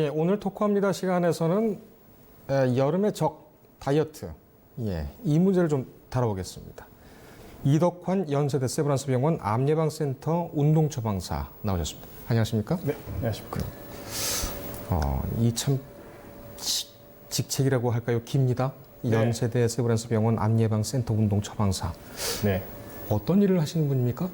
예, 오늘 토크합니다 시간에서는 에, 여름의 적 다이어트 예, 이 문제를 좀 다뤄보겠습니다. 이덕환 연세대 세브란스 병원 암예방센터 운동처방사 나오셨습니다. 안녕하십니까? 네, 안녕하십니까. 어, 이 참 직책이라고 할까요? 깁니다. 네. 연세대 세브란스 병원 암예방센터 운동처방사 네. 어떤 일을 하시는 분입니까?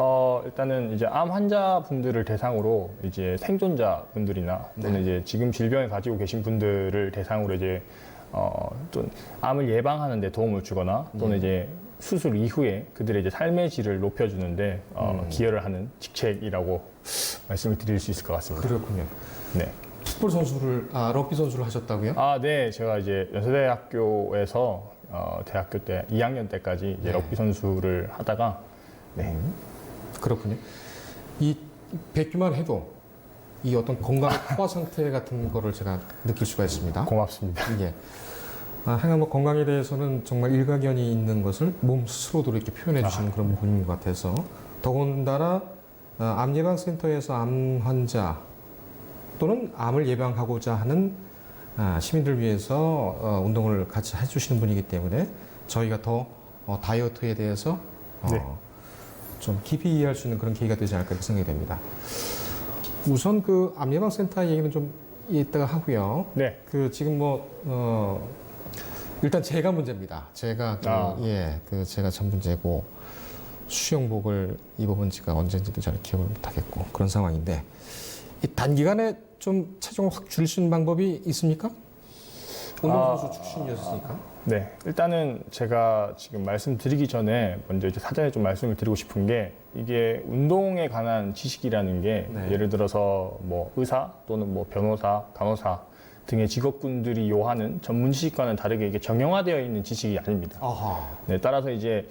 어, 일단은 이제 암 환자분들을 대상으로 이제 생존자 분들이나 또는 네. 이제 지금 질병을 가지고 계신 분들을 대상으로 이제 어, 좀 암을 예방하는 데 도움을 주거나 또는 네. 이제 수술 이후에 그들의 이제 삶의 질을 높여주는데 어, 음. 기여를 하는 직책이라고 말씀을 드릴 수 있을 것 같습니다. 그렇군요. 네. 풋볼 선수를 아 럭비 선수를 하셨다고요? 아, 네. 제가 이제 연세대학교에서 어, 대학교 때 2학년 때까지 이제 네. 럭비 선수를 하다가 네. 그렇군요. 이 뵙기만 해도 이 어떤 건강 소화 상태 같은 거를 제가 느낄 수가 있습니다. 고맙습니다. 예. 아, 하여간 뭐 건강에 대해서는 정말 일가견이 있는 것을 몸 스스로도 이렇게 표현해 주시는 그런 분인 것 같아서 더군다나 어, 암 예방 센터에서 암 환자 또는 암을 예방하고자 하는 아, 시민들 위해서 어, 운동을 같이 해주시는 분이기 때문에 저희가 더 어, 다이어트에 대해서 어, 네. 좀 깊이 이해할 수 있는 그런 계기가 되지 않을까 이렇게 생각이 됩니다. 우선 그 암 예방센터 얘기는 좀 이따가 하고요. 네. 그 지금 뭐 어, 일단 제가 문제입니다. 제가 그, 아. 예, 그 제가 참 문제고 수영복을 입어본 지가 언제인지도 잘 기억을 못하겠고 그런 상황인데 이 단기간에 좀 체중을 확 줄일 수 있는 방법이 있습니까? 운동선수 출신이었으니까. 네, 일단은 제가 지금 말씀드리기 전에 먼저 이제 사전에 좀 말씀을 드리고 싶은 게 이게 운동에 관한 지식이라는 게 네. 예를 들어서 뭐 의사 또는 뭐 변호사, 간호사 등의 직업군들이 요하는 전문 지식과는 다르게 이게 정형화되어 있는 지식이 아닙니다. 아하. 네, 따라서 이제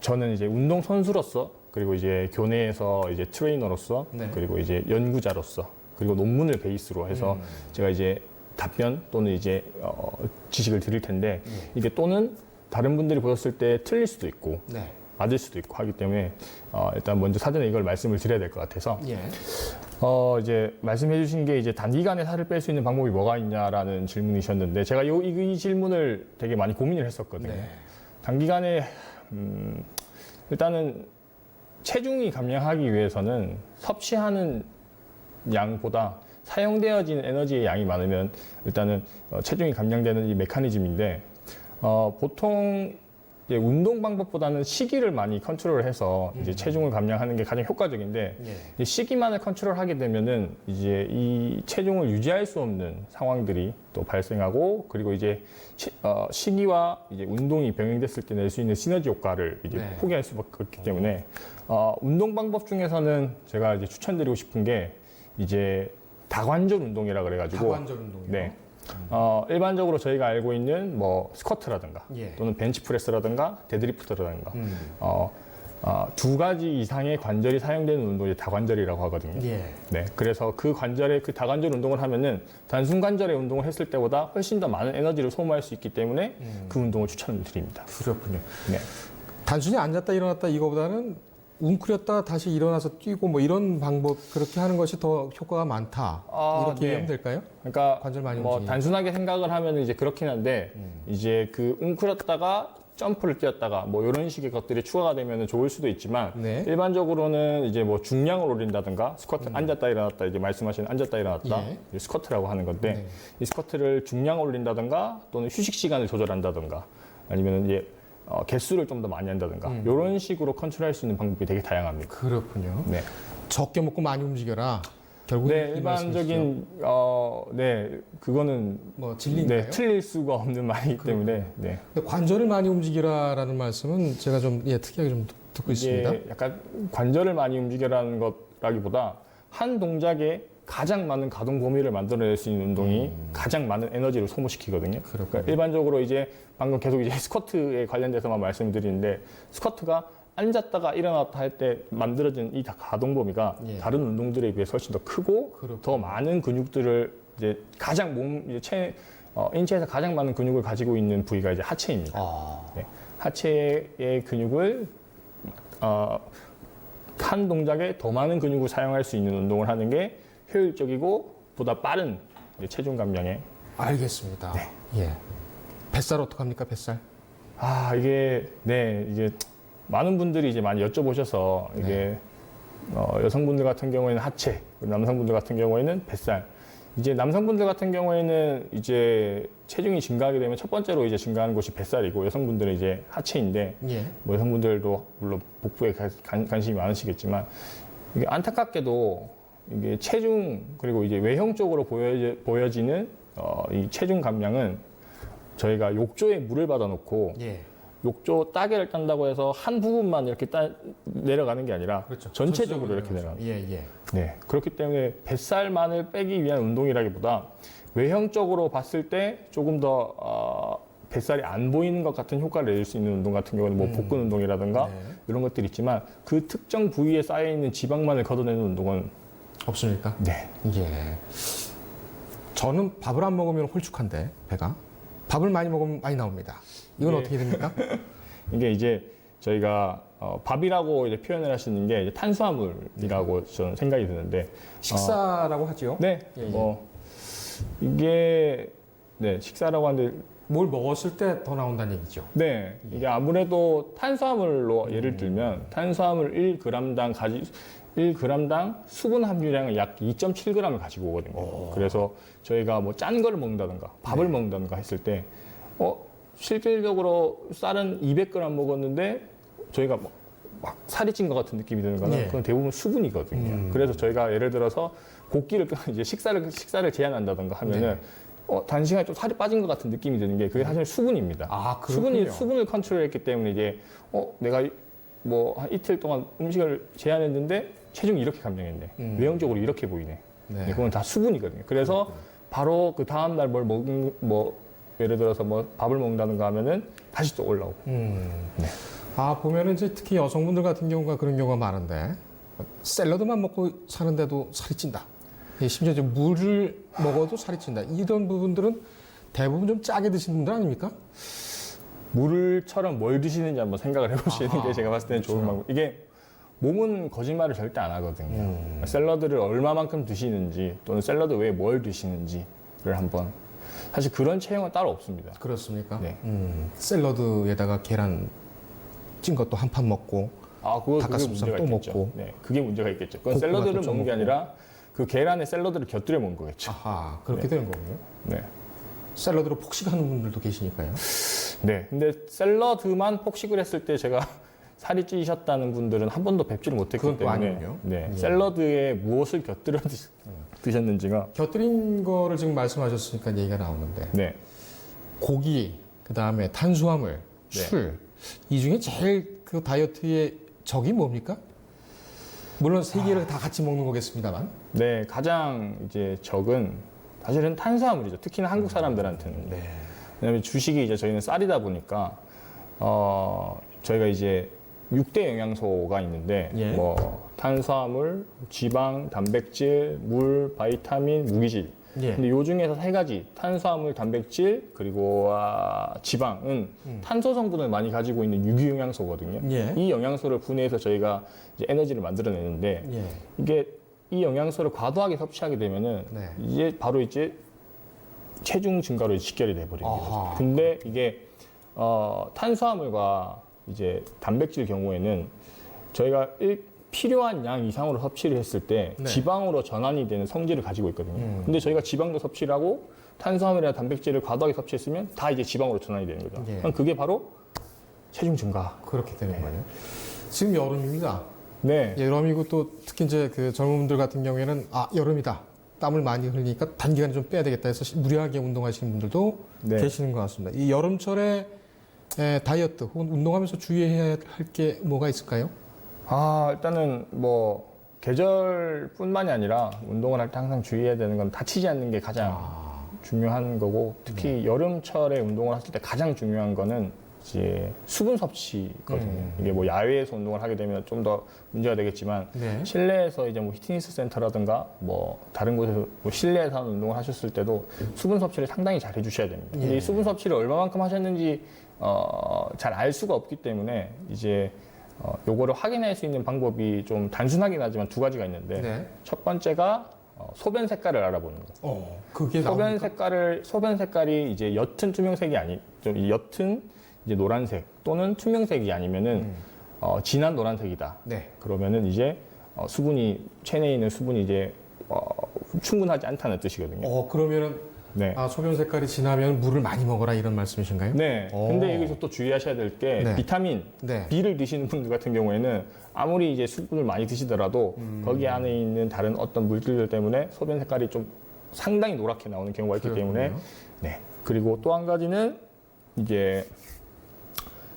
저는 이제 운동 선수로서 그리고 이제 교내에서 이제 트레이너로서 네. 그리고 이제 연구자로서 그리고 논문을 베이스로 해서 음. 제가 이제 답변 또는 이제 어, 지식을 드릴 텐데 네. 이게 또는 다른 분들이 보셨을 때 틀릴 수도 있고 네. 맞을 수도 있고 하기 때문에 어, 일단 먼저 사전에 이걸 말씀을 드려야 될 것 같아서 예. 어, 이제 말씀해 주신 게 이제 단기간에 살을 뺄 수 있는 방법이 뭐가 있냐라는 질문이셨는데 제가 요, 이, 이 질문을 되게 많이 고민을 했었거든요. 네. 단기간에 음, 일단은 체중이 감량하기 위해서는 섭취하는 양보다 사용되어진 에너지의 양이 많으면 일단은 어, 체중이 감량되는 이 메커니즘인데 어, 보통 이제 운동 방법보다는 시기를 많이 컨트롤해서 이제 체중을 감량하는 게 가장 효과적인데 예. 시기만을 컨트롤하게 되면은 이제 이 체중을 유지할 수 없는 상황들이 또 발생하고 그리고 이제 치- 어, 시기와 이제 운동이 병행됐을 때 낼 수 있는 시너지 효과를 이제 네. 포기할 수밖에 없기 때문에 어, 운동 방법 중에서는 제가 이제 추천드리고 싶은 게 이제 다관절 운동이라 그래가지고 다관절 운동이요. 네. 어, 일반적으로 저희가 알고 있는 뭐 스쿼트라든가 예. 또는 벤치프레스라든가 데드리프트라든가 음. 어, 어, 두 가지 이상의 관절이 사용되는 운동이 다관절이라고 하거든요. 예. 네, 그래서 그 관절의 그 다관절 운동을 하면은 단순 관절의 운동을 했을 때보다 훨씬 더 많은 에너지를 소모할 수 있기 때문에 음. 그 운동을 추천드립니다. 그렇군요. 네, 단순히 앉았다 일어났다 이거보다는 웅크렸다 다시 일어나서 뛰고 뭐 이런 방법 그렇게 하는 것이 더 효과가 많다. 아, 이렇게 네. 이해하면 될까요? 그러니까 관절 많이 뭐 움직이니까. 단순하게 생각을 하면 이제 그렇긴 한데 음. 이제 그 웅크렸다가 점프를 뛰었다가 뭐 이런 식의 것들이 추가가 되면 좋을 수도 있지만 네. 일반적으로는 이제 뭐 중량을 올린다든가 스쿼트 앉았다 일어났다 이제 말씀하신 앉았다 일어났다 음. 예. 이제 스쿼트라고 하는 건데 네. 이 스쿼트를 중량 올린다든가 또는 휴식 시간을 조절한다든가 아니면 이제 어, 개수를 좀 더 많이 한다든가 음. 이런 식으로 컨트롤할 수 있는 방법이 되게 다양합니다. 그렇군요. 네. 적게 먹고 많이 움직여라. 결국 네, 일반적인 어, 네, 그거는 뭐 진리인가요? 네, 틀릴 수가 없는 말이기 때문에 네. 근데 관절을 많이 움직이라라는 말씀은 제가 좀 예, 특이하게 좀 듣고 있습니다. 이게 약간 관절을 많이 움직여라는 것라기보다 한 동작에 가장 많은 가동 범위를 만들어낼 수 있는 운동이 가장 많은 에너지를 소모시키거든요. 음. 그렇군요. 그러니까 일반적으로 이제 방금 계속 이제 스쿼트에 관련돼서만 말씀드리는데 스쿼트가 앉았다가 일어났다 할 때 만들어진 이 가동 범위가 예. 다른 운동들에 비해 훨씬 더 크고 그렇군요. 더 많은 근육들을 이제 가장 몸 이제 체 어, 인체에서 가장 많은 근육을 가지고 있는 부위가 이제 하체입니다. 아, 네. 하체의 근육을 어, 한 동작에 더 많은 근육을 사용할 수 있는 운동을 하는 게 효율적이고 보다 빠른 체중 감량에 알겠습니다. 예. 뱃살 어떡합니까, 뱃살? 아 이게 네 이게 많은 분들이 이제 많이 여쭤보셔서 이게 어, 여성분들 같은 경우에는 하체 남성분들 같은 경우에는 뱃살 이제 남성분들 같은 경우에는 이제 체중이 증가하게 되면 첫 번째로 이제 증가하는 곳이 뱃살이고 여성분들은 이제 하체인데 예. 뭐 여성분들도 물론 복부에 가- 관, 관심이 많으시겠지만 이게 안타깝게도 이게 체중 그리고 이제 외형적으로 보여, 보여 지는 어, 이 체중 감량은 저희가 욕조에 물을 받아놓고 예. 욕조 따개를 딴다고 해서 한 부분만 이렇게 따, 내려가는 게 아니라 그렇죠. 전체적으로 이렇게. 내려가는 예, 예. 네. 그렇기 때문에 뱃살만을 빼기 위한 운동이라기보다 외형적으로 봤을 때 조금 더 어, 뱃살이 안 보이는 것 같은 효과를 낼 수 있는 운동 같은 경우는 뭐 복근 운동이라든가 네. 이런 것들이 있지만 그 특정 부위에 쌓여 있는 지방만을 걷어내는 운동은 없습니까? 네. 예. 저는 밥을 안 먹으면 홀쭉한데, 배가. 밥을 많이 먹으면 많이 나옵니다. 이건 예. 어떻게 됩니까? 이게 이제 저희가 어, 밥이라고 이제 표현을 하시는 게 이제 탄수화물이라고 저는 생각이 드는데 식사라고 하지요? 네. 예, 예. 뭐 이게 네 식사라고 하는데 뭘 먹었을 때 더 나온다는 얘기죠. 네, 이게 아무래도 탄수화물로 예를 들면 탄수화물 1g당 가지 1g당 수분 함유량을 약 2.7g을 가지고 오거든요. 그래서 저희가 뭐 짠 거를 먹는다든가 밥을 먹는다든가 했을 때 어, 실질적으로 쌀은 200g 먹었는데 저희가 막, 막 살이 찐 것 같은 느낌이 드는 거는 예. 그건 대부분 수분이거든요. 음. 그래서 저희가 예를 들어서 곡기를 끊- 이제 식사를 식사를 제한한다든가 하면은 네. 어, 단시간에 좀 살이 빠진 것 같은 느낌이 드는 게 그게 사실 수분입니다. 아, 수분이. 수분을 컨트롤했기 때문에 이제 어 내가 뭐 한 이틀 동안 음식을 제한했는데 체중이 이렇게 감량했네. 음. 외형적으로 이렇게 보이네. 네. 네, 그건 다 수분이거든요. 그래서 바로 그 다음 날 뭘 먹은 뭐 예를 들어서 뭐 밥을 먹는다든가 하면은 다시 또 올라오고. 음. 네. 아, 보면은 이제 특히 여성분들 같은 경우가 그런 경우가 많은데, 샐러드만 먹고 사는데도 살이 찐다. 예, 심지어 이제 물을 먹어도 살이 찐다. 이런 부분들은 대부분 좀 짜게 드시는 분들 아닙니까? 물처럼 뭘 드시는지 한번 생각을 해보시는 아하, 게 제가 봤을 때는 좋은 그렇죠. 방법. 이게 몸은 거짓말을 절대 안 하거든요. 음. 샐러드를 얼마만큼 드시는지 또는 샐러드 외에 뭘 드시는지를 한번 사실 그런 체형은 따로 없습니다. 그렇습니까? 네. 음, 샐러드에다가 계란 찐 것도 한 판 먹고, 아, 그거 닭가슴살 또 있겠죠. 먹고. 네, 그게 문제가 있겠죠. 그건 샐러드를 좀 먹는 게. 아니라 그 계란에 샐러드를 곁들여 먹는 거겠죠. 아하, 그렇게 네. 되는 거군요. 네. 샐러드로 폭식하는 분들도 계시니까요. 네. 근데 샐러드만 폭식을 했을 때 제가 살이 찌셨다는 분들은 한 번도 뵙지를 못했기 그건 또 때문에 아니군요. 네. 예. 샐러드에 무엇을 곁들여 드- 드셨는지가 곁들인 거를 지금 말씀하셨으니까 얘기가 나오는데, 네. 고기, 그 다음에 탄수화물, 네. 술, 이 중에 제일 그 다이어트의 적이 뭡니까? 물론 세 개를 다 같이 먹는 거겠습니다만. 네, 가장 이제 적은 사실은 탄수화물이죠. 특히나 한국 사람들한테는. 네. 왜냐하면 주식이 이제 저희는 쌀이다 보니까 어 저희가 이제 6대 영양소가 있는데 예. 뭐 탄수화물, 지방, 단백질, 물, 바이타민, 무기질. 예. 근데 요 중에서 세 가지 탄수화물, 단백질 그리고 아, 지방은 음. 탄소 성분을 많이 가지고 있는 유기 영양소거든요. 예. 이 영양소를 분해해서 저희가 이제 에너지를 만들어내는데 예. 이게 이 영양소를 과도하게 섭취하게 되면은 네. 이제 바로 이제 체중 증가로 직결이 돼버리는. 거죠. 근데 이게 어, 탄수화물과 이제 단백질 경우에는 저희가 일- 필요한 양 이상으로 섭취를 했을 때 네. 지방으로 전환이 되는 성질을 가지고 있거든요. 음. 근데 저희가 지방도 섭취를 하고 탄수화물이나 단백질을 과도하게 섭취했으면 다 이제 지방으로 전환이 되는 거죠. 예. 그럼 그게 바로 체중 증가. 그렇게 되는 거예요. 지금 여름입니다. 네. 여름이고 또 특히 이제 그 젊은 분들 같은 경우에는 아 여름이다. 땀을 많이 흘리니까 단기간에 좀 빼야 되겠다 해서 무리하게 운동하시는 분들도 네. 계시는 것 같습니다. 이 여름철에 에, 다이어트 혹은 운동하면서 주의해야 할 게 뭐가 있을까요? 아, 일단은 뭐 계절뿐만이 아니라 운동을 할 때 항상 주의해야 되는 건 다치지 않는 게 가장 아, 중요한 거고 특히 여름철에 운동을 했을 때 가장 중요한 거는 이제 수분 섭취거든요. 음. 이게 뭐 야외에서 운동을 하게 되면 좀 더 문제가 되겠지만 네. 실내에서 이제 뭐 피트니스 센터라든가 뭐 다른 곳에서 뭐 실내에서 하는 운동을 하셨을 때도 수분 섭취를 상당히 잘 해주셔야 됩니다. 근데 예. 이 수분 섭취를 얼마만큼 하셨는지 어, 잘 알 수가 없기 때문에 이제 어, 요거를 확인할 수 있는 방법이 좀 단순하긴 하지만 두 가지가 있는데 네. 첫 번째가 어, 소변 색깔을 알아보는 거. 어, 그게 소변 나옵니까? 색깔을 소변 색깔이 이제 옅은 투명색이 아니 좀 옅은 이제 노란색 또는 투명색이 아니면은 음. 어, 진한 노란색이다. 네. 그러면은 이제 어, 수분이 체내에 있는 수분이 이제 어, 충분하지 않다는 뜻이거든요. 어, 그러면은 네. 아, 소변 색깔이 진하면 물을 많이 먹어라 이런 말씀이신가요? 네. 오. 근데 여기서 또 주의하셔야 될 게 네. 비타민 네. B를 드시는 분들 같은 경우에는 아무리 이제 수분을 많이 드시더라도 음. 거기 안에 있는 다른 어떤 물질들 때문에 소변 색깔이 좀 상당히 노랗게 나오는 경우가 있기 때문에 그렇군요. 네. 그리고 또 한 가지는 이제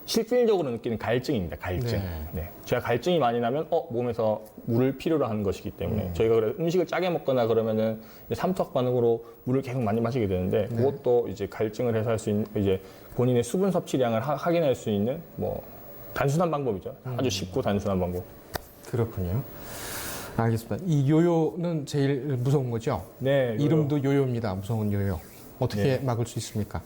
실질적으로 느끼는 갈증입니다. 갈증. 네. 네. 제가 갈증이 많이 나면 어 몸에서 물을 필요로 하는 것이기 때문에 음. 저희가 그래 음식을 짜게 먹거나 그러면은 삼투압 반응으로 물을 계속 많이 마시게 되는데 네. 그것도 이제 갈증을 해소할 수 있는 이제 본인의 수분 섭취량을 하- 확인할 수 있는 뭐 단순한 방법이죠. 음. 아주 쉽고 단순한 방법. 그렇군요. 알겠습니다. 이 요요는 제일 무서운 거죠? 네. 이거요. 이름도 요요입니다. 무서운 요요. 어떻게 네. 막을 수 있습니까?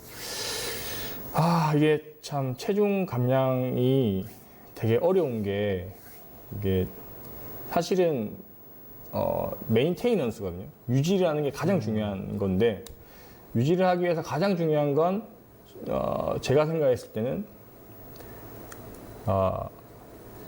아, 이게 참 체중 감량이 되게 어려운 게 이게 사실은 어, 메인테이넌스거든요. 유지라는 게 가장 중요한 건데 유지를 하기 위해서 가장 중요한 건 어, 제가 생각했을 때는 어,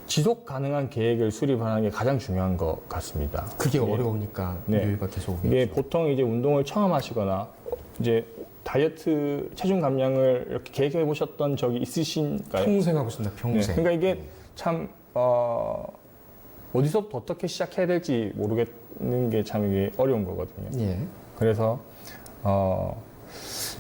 지속 가능한 계획을 수립하는 게 가장 중요한 것 같습니다. 그게 예. 어려우니까 네. 요요가 계속 오겠죠. 이게 보통 이제 운동을 처음 하시거나 어, 이제 다이어트 체중 감량을 이렇게 계획해 보셨던 적이 있으신가요? 평생 하고 있습니다. 네, 평생. 그러니까 이게 참 어, 어디서부터 어떻게 시작해야 될지 모르겠는 게 참 이게 어려운 거거든요. 예. 그래서 어,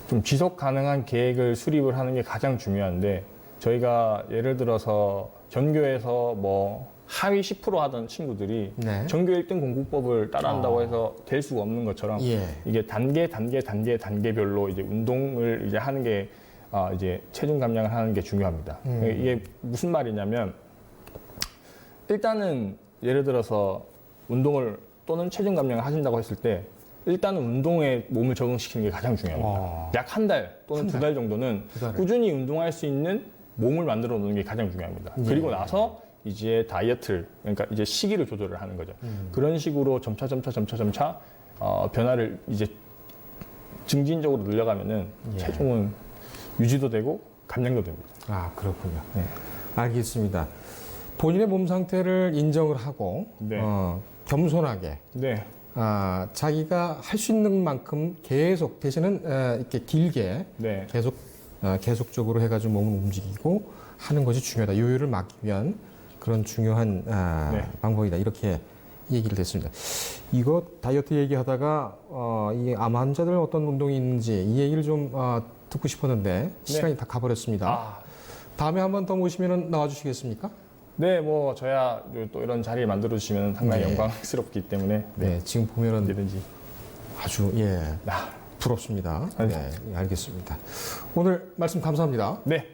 좀 지속 가능한 계획을 수립을 하는 게 가장 중요한데 저희가 예를 들어서 전교에서 뭐 하위 10% 하던 친구들이 네. 전교 1등 공부법을 따라한다고 아. 해서 될 수가 없는 것처럼 예. 이게 단계 단계 단계 단계별로 이제 운동을 이제 하는 게 아, 이제 체중 감량을 하는 게 중요합니다. 음. 이게 무슨 말이냐면 일단은 예를 들어서 운동을 또는 체중 감량을 하신다고 했을 때 일단은 운동에 몸을 적응시키는 게 가장 중요합니다. 어, 약한 달 또는 한두 달. 달 정도는 두 달을. 꾸준히 운동할 수 있는 몸을 만들어 놓는 게 가장 중요합니다. 예. 그리고 나서 이제 다이어트를 그러니까 이제 시기를 조절을 하는 거죠. 음. 그런 식으로 점차 점차 점차 점차 어, 변화를 이제 증진적으로 늘려가면은 예. 체중은 유지도 되고 감량도 됩니다. 아, 그렇군요. 네. 알겠습니다. 본인의 몸 상태를 인정을 하고 네. 어, 겸손하게 네, 아, 자기가 할 수 있는 만큼 계속 대신은 어, 이렇게 길게 네, 계속 어, 계속적으로 해가지고 몸을 움직이고 하는 것이 중요하다. 요요를 막기 위한 그런 중요한 아, 네. 방법이다. 이렇게 얘기를 했습니다. 이거 다이어트 얘기하다가 어, 이암 환자들 어떤 운동이 있는지 이 얘기를 좀 어, 듣고 싶었는데 시간이 다 가버렸습니다. 아, 다음에 한 번 더 모시면 나와주시겠습니까? 네, 뭐 저야 또 이런 자리를 만들어 주시면 상당히 네. 영광스럽기 때문에 네, 지금 보면은 언제든지. 아주 예 아, 부럽습니다. 아니. 네, 예, 알겠습니다. 오늘 말씀 감사합니다. 네,